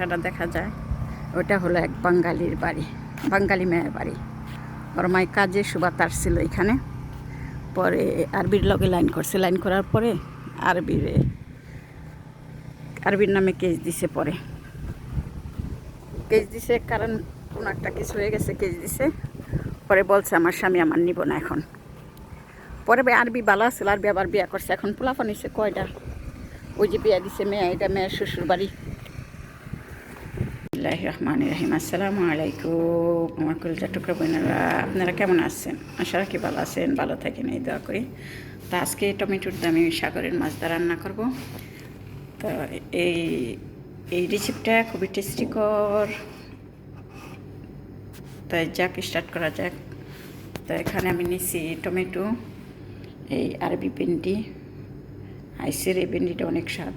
বাসাটা দেখা যায়। ওটা হলো এক বাঙালির বাড়ি, বাঙালি মেয়ের বাড়ি। ওর মাই কাজে সুবাতার ছিল এখানে। পরে আরবির লগে লাইন করছে। লাইন করার পরে আরবির আরবির নামে কেস দিছে পরে। কেস দিছে কারণ কোনো একটা কিছু হয়ে গেছে কেস দিছে। পরে বলছে, আমার স্বামী আমার নিব না এখন। পরে ভাই আরবি বালা ছিল, আরবি আবার বিয়া করছে। এখন পোলাপান হয়েছে কয়টা? ওই যে বিয়া দিছে মেয়ে, এটা মেয়ের শ্বশুর বাড়ি রহমান রহিম। আসসালামু আলাইকুম, আমার কলজা টুকরা বোনেরা, আপনারা কেমন আছেন? আশা রাখি ভালো আছেন, ভালো থাকেন, এই দোয়া করি। তো আজকে টমেটোর দামে সাগরের মাছ দা রান্না করব। তো এই এই রেসিপিটা খুবই টেস্টিকর তাই যাক স্টার্ট করা যাক। তো এখানে আমি নিছি টমেটো, এই আরবি ভেন্ডি, আইসের এই ভেন্ডিটা অনেক স্বাদ।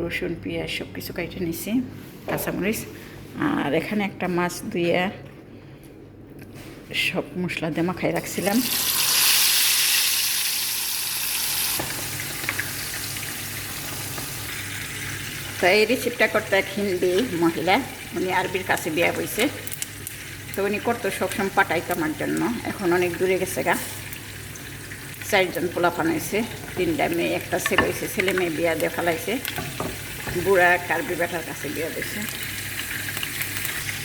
রসুন, পেঁয়াজ সব কিছু কাইটে নিছি কাঁচামরিচ। আর এখানে একটা মাছ ধুয়ে সব মশলা দিয়ে মাখাই রাখছিলাম। তো এই রেসিপিটা করতে এক হিন্দি মহিলা, উনি আরবির কাছে বিয়ে বইছে। তো উনি করতো সবসময় পাঠাইতো আমার জন্য। এখন অনেক দূরে গেছে গা। চারজন পোলা ফানাইছে তিনটা মেয়ে, একটা ছেলে হয়েছে, ছেলে মেয়ে বিয়া দিয়ে ফেলাইছে। বুড়া কার্বি বেটার কাছে বিয়া দিয়েছে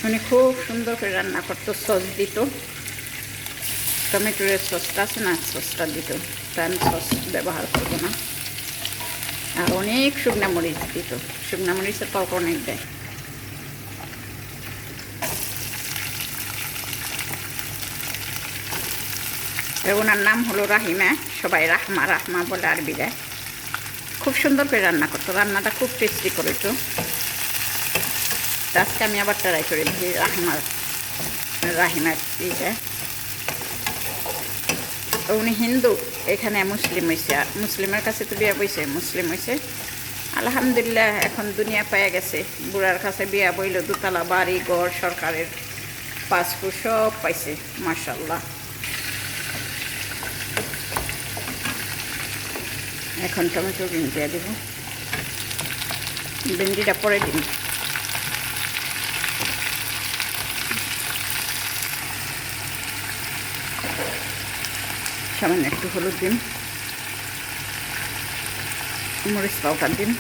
উনি খুব সুন্দর করে রান্না করতো, সস দিত। টমেটোর সসটা আছে না, সসটা দিত। তা আমি সস ব্যবহার করব না। আর অনেক শুকনা মরিচ দিত। শুকনা মরিচের পাউটা অনেক দেয়। ওনার নাম হলো রাহিমা, সবাই রাহমা রাহমা বলে আরবিরা খুব সুন্দর করে রান্না করতো। রান্নাটা খুব টেস্টি করেতো তো আজকে আমি আবার ট্রাই করে দেখি রাহমা রাহিমার ইটা উনি হিন্দু, এখানে মুসলিম হয়েছে মুসলিমের কাছে তো বিয়া বইছে, মুসলিম হয়েছে আলহামদুলিল্লাহ, এখন দুনিয়া পাইয়া গেছে। বুড়ার কাছে বিয়া বইল, দুতলা বাড়ি, ঘর, সরকারের পাসপোর্ট সব পাইছে মার্শাল্লাহ এখন টমেটো বিন দিয়ে দেব। ভেন্ডিটা পরে দিন। সামান্য একটু হলুদ দিন। মরিচ পাউডার দিন।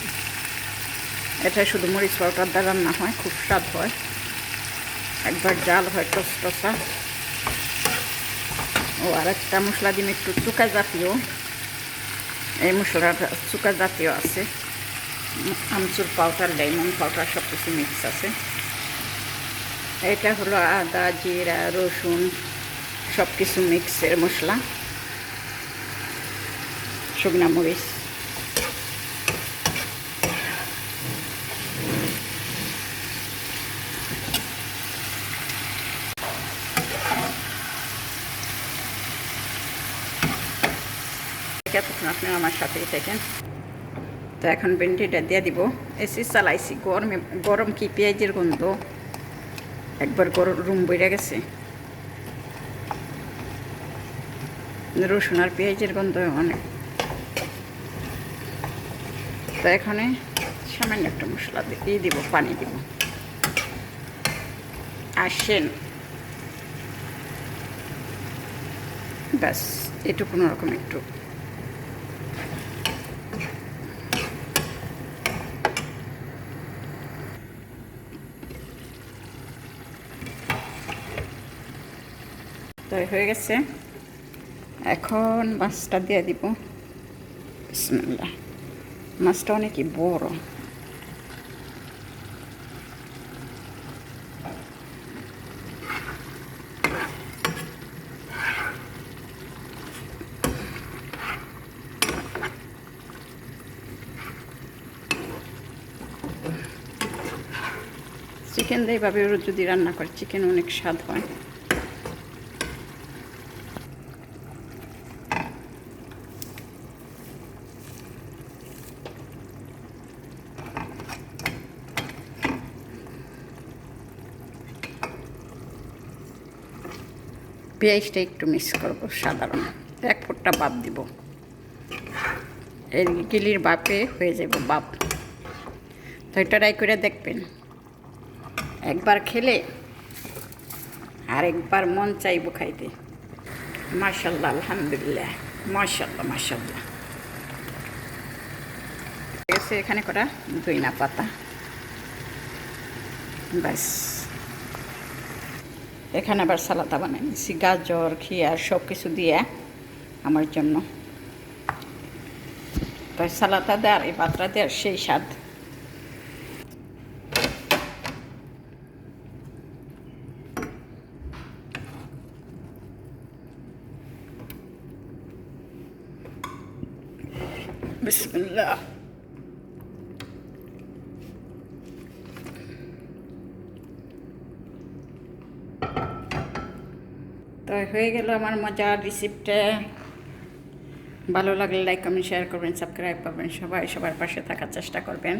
এটা শুধু মরিচ পাউডার দ্বারা রান্না হয়, খুব স্বাদ হয়। একবার জাল হয় টস টসা ও আর একটা মশলা দিন, একটু চুকা জাতীয়। এই মশলাটা চুকা জাতীয় আছে। আমচুর পাউডার লেমন পাউডার সব কিছু মিক্স আছে। এটা হলো আদা, জিরা, রসুন সব কিছু মিক্সের মশলা। শুকনা মরিচ। এতক্ষণ আপনারা আমার সাথেই থাকেন। তো এখন ভেন্ডিটা দিয়ে দিব। এসি চালাইছি, গরমে গরম কি পেঁয়াজের গন্ধ? একবার গরম রুম বইরা গেছে। রসুন আর পেঁয়াজের গন্ধ অনেক। তো এখানে সামান্য একটা মশলা দিয়ে দিব, পানি দিব। আসেন। ব্যাস, এটুকু রকম একটু তো হয়ে গেছে। এখন মাছটা দিয়ে দিব। বিসমিল্লাহ। মাছটা অনেকই বড়। চিকেন দিয়ে এইভাবে যদি রান্না করে চিকেন অনেক স্বাদ হয়। পেঁয়াজটা একটু মিক্স করব, সাধারণ। এক ফুটটা বাপ দিব। এই গিলির বাপে হয়ে যাব বাপ তো এটা ট্রাই করে দেখবেন। একবার খেলে আর একবার মন চাইব খাইতে। মাশাল্লাহ, আলহামদুলিল্লাহ। মাশাল্লাহ মাশাল্লাহ। এখানে কটা? দইনা পাতা। ব্যাস। এখানে আবার সালাদা বানাই নিচ্ছি গাজর খিয়ার সব কিছু দিয়ে আমার জন্য। তো সালাদা দেওয়ার এই পাত্রা দেওয়ার সেই স্বাদ। বিসমিল্লাহ। তো হয়ে গেল আমার মজার রিসিপ্টটা। ভালো লাগলে লাইক কমেন্ট শেয়ার করবেন সাবস্ক্রাইব করবেন, সবাই সবার পাশে থাকার চেষ্টা করবেন।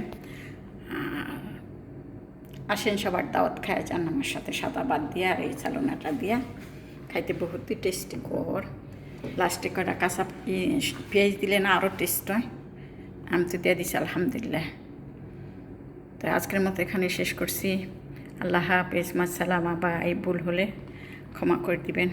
আসেন সবার দাওয়াত খায়, যান আমার সাথে সাদা বাদ দিয়ে আর এই চালনাটা দিয়া। খাইতে বহুতই টেস্টি কর লাস্টে কটা কাঁচা পেঁয়াজ দিলে না আরও টেস্ট হয়। আমি তো দিয়ে দিছি, আলহামদুলিল্লাহ। তো আজকের মতো এখানে শেষ করছি। আল্লাহ হাফেজ মাসালামা বা এই ভুল হলে। ক্ষমা করে দিবেন।